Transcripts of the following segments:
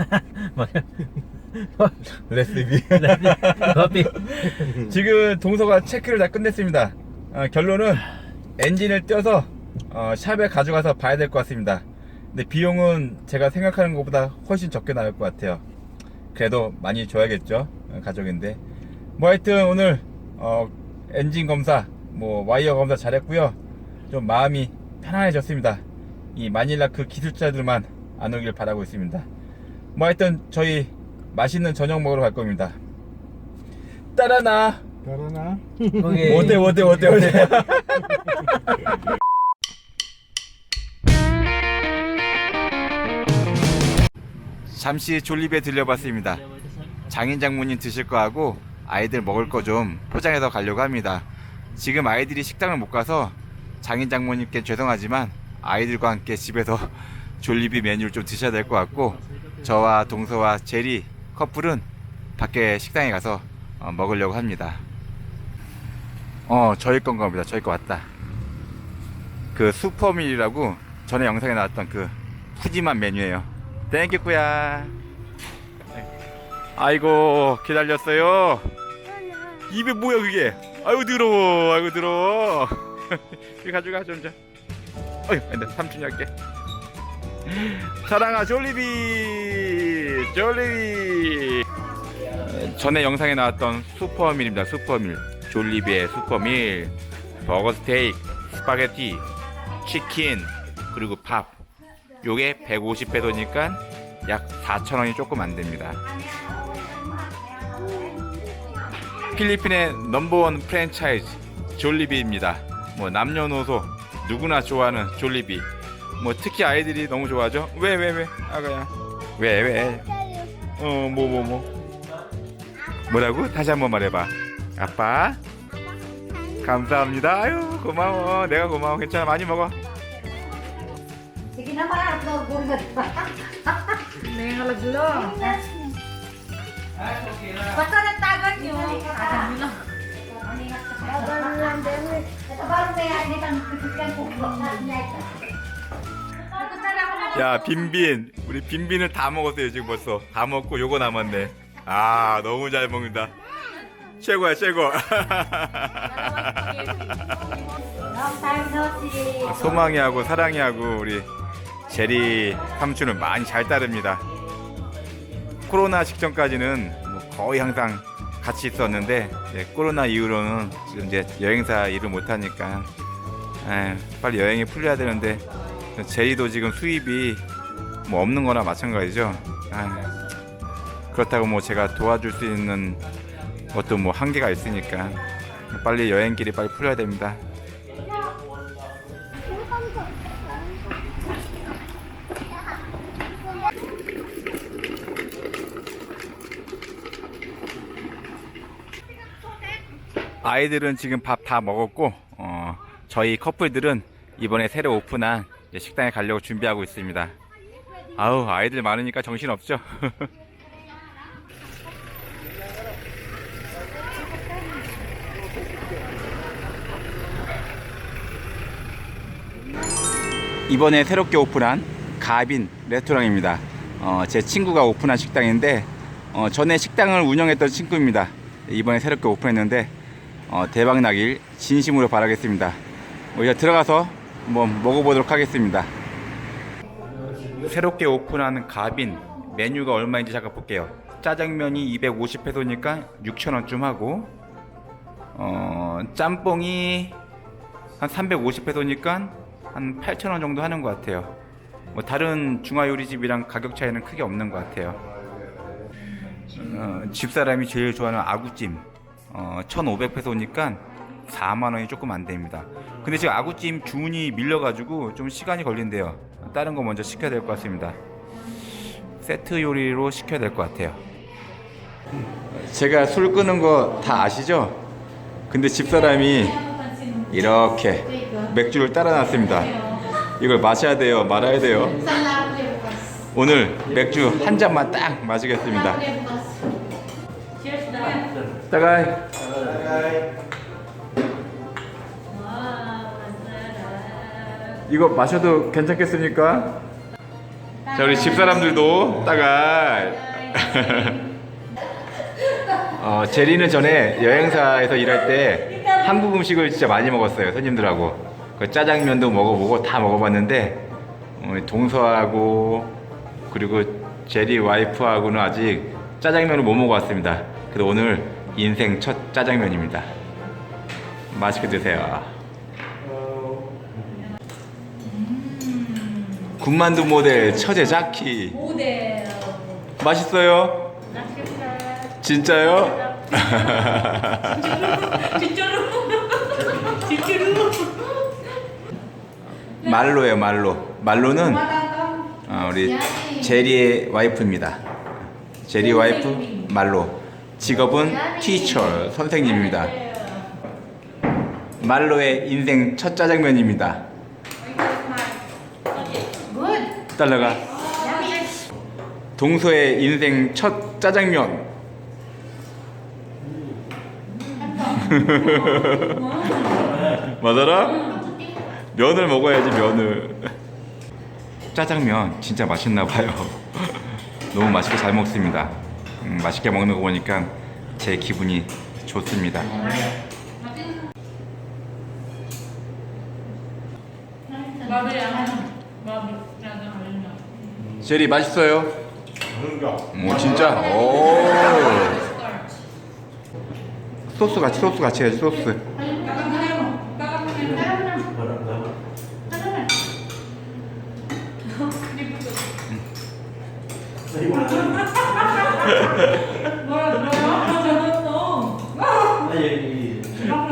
레시피. 커피. 지금 동서가 체크를 다 끝냈습니다. 어, 결론은 엔진을 떼어서 어, 샵에 가져가서 봐야 될 것 같습니다. 근데 비용은 제가 생각하는 것보다 훨씬 적게 나올 것 같아요. 그래도 많이 줘야겠죠. 어, 가족인데. 뭐 하여튼 오늘 어, 엔진 검사, 뭐 와이어 검사 잘했고요. 좀 마음이 편안해졌습니다. 이 마닐라 그 기술자들만 안 오길 바라고 있습니다. 뭐 하여튼 저희 맛있는 저녁 먹으러 갈 겁니다. 따라나. 따라나. 거기 어때 어때 어때 어때 잠시 졸립에 들려봤습니다 장인 장모님 드실 거 하고 아이들 먹을 거 좀 포장해서 가려고 합니다 지금 아이들이 식당을 못 가서 장인 장모님께 죄송하지만 아이들과 함께 집에서 졸리비 메뉴를 좀 드셔야 될 것 같고 저와 동서와 제리 커플은 밖에 식당에 가서 어, 먹으려고 합니다. 어 저희 건가 봅니다. 저희 거 맞다. 그 슈퍼밀이라고 전에 영상에 나왔던 그 푸짐한 메뉴예요. 땡큐 꾸야. 아이고 기다렸어요. 입에 뭐야 그게? 아이고 더러워. 아이고 더러워. 이거 가져가 좀 자. 어휴 근데 삼촌이 할게 사랑아 졸리비 졸리비. 전에 영상에 나왔던 슈퍼밀입니다 슈퍼밀. 졸리비의 슈퍼밀. 버거 스테이크 스파게티 치킨 그리고 밥. 요게 150페도니까 약 4,000원이 조금 안 됩니다. 필리핀의 넘버원 프랜차이즈 졸리비입니다. 뭐 남녀노소 누구나 좋아하는 졸리비 뭐 특히 아이들이 너무 좋아하죠? 왜 왜 왜? 아가야 왜 왜? 어뭐뭐 뭐? 뭐라고? 다시 한번 말해봐. 아빠? 감사합니다. 아유 고마워. 내가 고마워. 괜찮아. 많이 먹어. Sige na para at gurgat pa. 야 빈빈. 우리 빈빈을 다 먹었어요 지금 벌써. 다 먹고 요거 남았네. 아 너무 잘 먹는다. 최고야 최고. 소망이하고 사랑이하고 우리 제리 삼촌은 많이 잘 따릅니다. 코로나 직전까지는 뭐 거의 항상 같이 있었는데 이제 코로나 이후로는 지금 이제 여행사 일을 못하니까 에휴, 빨리 여행이 풀려야 되는데 제리도 지금 수입이 뭐 없는 거나 마찬가지죠. 에휴, 그렇다고 뭐 제가 도와줄 수 있는 것도 뭐 한계가 있으니까 빨리 여행길이 빨리 풀려야 됩니다. 아이들은 지금 밥 다 먹었고 어, 저희 커플들은 이번에 새로 오픈한 식당에 가려고 준비하고 있습니다. 아우 아이들 많으니까 정신 없죠. 이번에 새롭게 오픈한 가빈 레스토랑입니다. 어, 제 친구가 오픈한 식당인데 어, 전에 식당을 운영했던 친구입니다. 이번에 새롭게 오픈했는데 어, 대박 나길 진심으로 바라겠습니다. 우리가 들어가서 한번 먹어보도록 하겠습니다. 새롭게 오픈한 가빈 메뉴가 얼마인지 잠깐 볼게요. 짜장면이 250페소니까 6,000원쯤 하고 어, 짬뽕이 한 350페소니까 한 8,000원 정도 하는 것 같아요. 뭐 다른 중화 요리집이랑 가격 차이는 크게 없는 것 같아요. 어, 집사람이 제일 좋아하는 아구찜 어, 1,500페소니까 4만 원이 조금 안 됩니다. 근데 지금 아구찜 주문이 밀려가지고 좀 시간이 걸린대요. 다른 거 먼저 시켜야 될 것 같습니다. 세트 요리로 시켜야 될 것 같아요. 제가 술 끄는 거 다 아시죠? 근데 집사람이 이렇게 맥주를 따라 놨습니다. 이걸 마셔야 돼요, 말아야 돼요. 오늘 맥주 한 잔만 딱 마시겠습니다. 따가이. 이 거 마셔도 괜찮겠습니까? 자, 자 우리 집사람들도 따가. 어, 제리는 전에 여행사에서 일할 때 한국 음식을 진짜 많이 먹었어요 손님들하고. 그 짜장면도 먹어보고 다 먹어봤는데 어, 동서하고 그리고 제리 와이프하고는 아직 짜장면을 못 먹어봤습니다. 그래서 오늘 인생 첫 짜장면입니다. 맛있게 드세요 군만두 모델 처제 자키 모델. 맛있어요? 맛있다. 진짜요? 진짜로. 진짜로. 말로예요 말로 말로는 어, 우리 제리의 와이프입니다 제리 와이프 말로 직업은 티처 선생님입니다 말로의 인생 첫 짜장면입니다 달러가. 동서의 인생 첫 짜장면. 맞아라? 면을 먹어야지 면을. 짜장면 진짜 맛있나 봐요. 너무 맛있게 잘 먹습니다. 음, 맛있게 먹는 거 보니까 제 기분이 좋습니다 마블이야. 마블. 짜장 알려. 제리 맛있어요? 오 진짜? 오 소스 같이 소스 같이 해야지 소스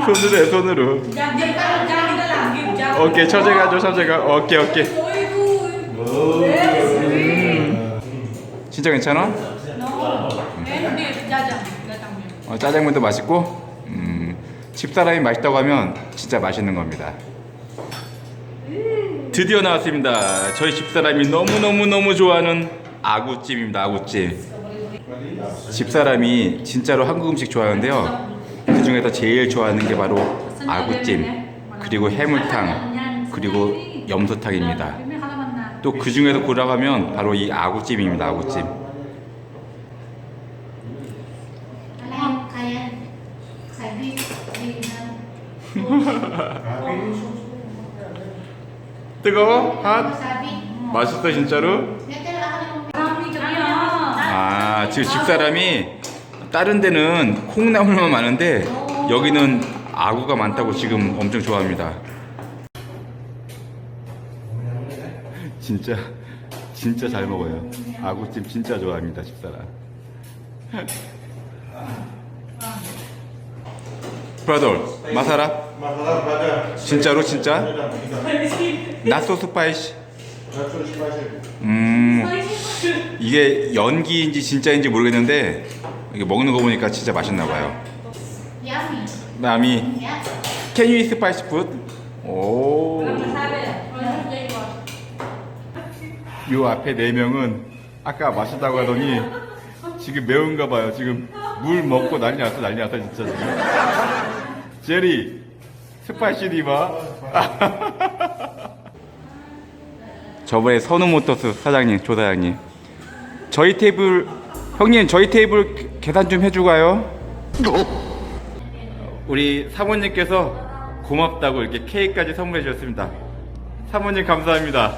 손으로 해 손으로. 오케이 처제가 줘 처제가 오케이 오케이 진짜 괜찮아? 짜장. 짜장면. 어, 짜장면도 맛있고? 음, 집사람이 맛있다고 하면 진짜 맛있는 겁니다. 드디어 나왔습니다. 저희 집사람이 너무너무너무 좋아하는 아구찜입니다 아구찜. 집사람이 진짜로 한국 음식 좋아하는데요. 그 중에서 제일 좋아하는 게 바로 아구찜. 그리고 해물탕. 그리고 염소탕입니다 또 그 중에서 고라가면 바로 이 아구찜입니다 아구찜. 뜨거워? 핫? 맛있어 진짜로? 아 지금 집사람이 다른 데는 콩나물만 많은데 여기는 아구가 많다고 지금 엄청 좋아합니다 진짜 진짜 잘 먹어요 아구찜 진짜 좋아합니다 집사람 브라더 마사라 진짜로 진짜 나소스 스파이시 음 이게 연기인지 진짜인지 모르겠는데 이게 먹는 거 보니까 진짜 맛있나 봐요. Yes. Can you eat spicy food? 오. 요 앞에 네 명은 아까 맛있다고 하더니 지금 매운가 봐요. 지금 물 먹고 난리 났어 난리 났어 진짜 지금. 제리 스파이시 디바. 저번에 선우모터스 사장님 조 사장님 저희 테이블 형님 저희 테이블 계- 계산 좀 해주가요. 우리 사모님께서 고맙다고 이렇게 케이크까지 선물해 주셨습니다. 사모님 감사합니다.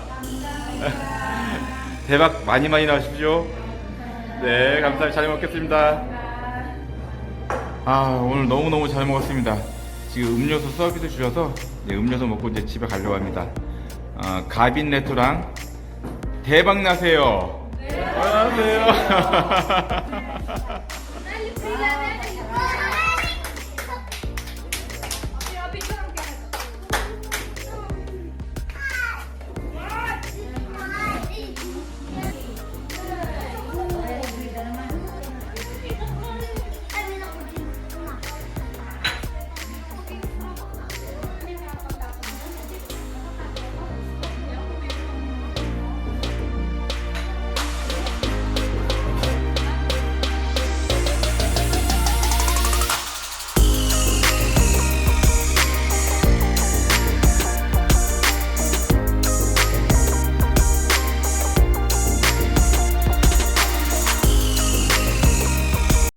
대박 많이 많이 나오십시오. 네, 감사합니다. 잘 먹겠습니다. 아, 오늘 너무너무 잘 먹었습니다. 지금 음료수 서비스 주셔서 이제 음료수 먹고 이제 집에 가려고 합니다. 아, 가빈 레토랑 대박 나세요. 안녕하세요.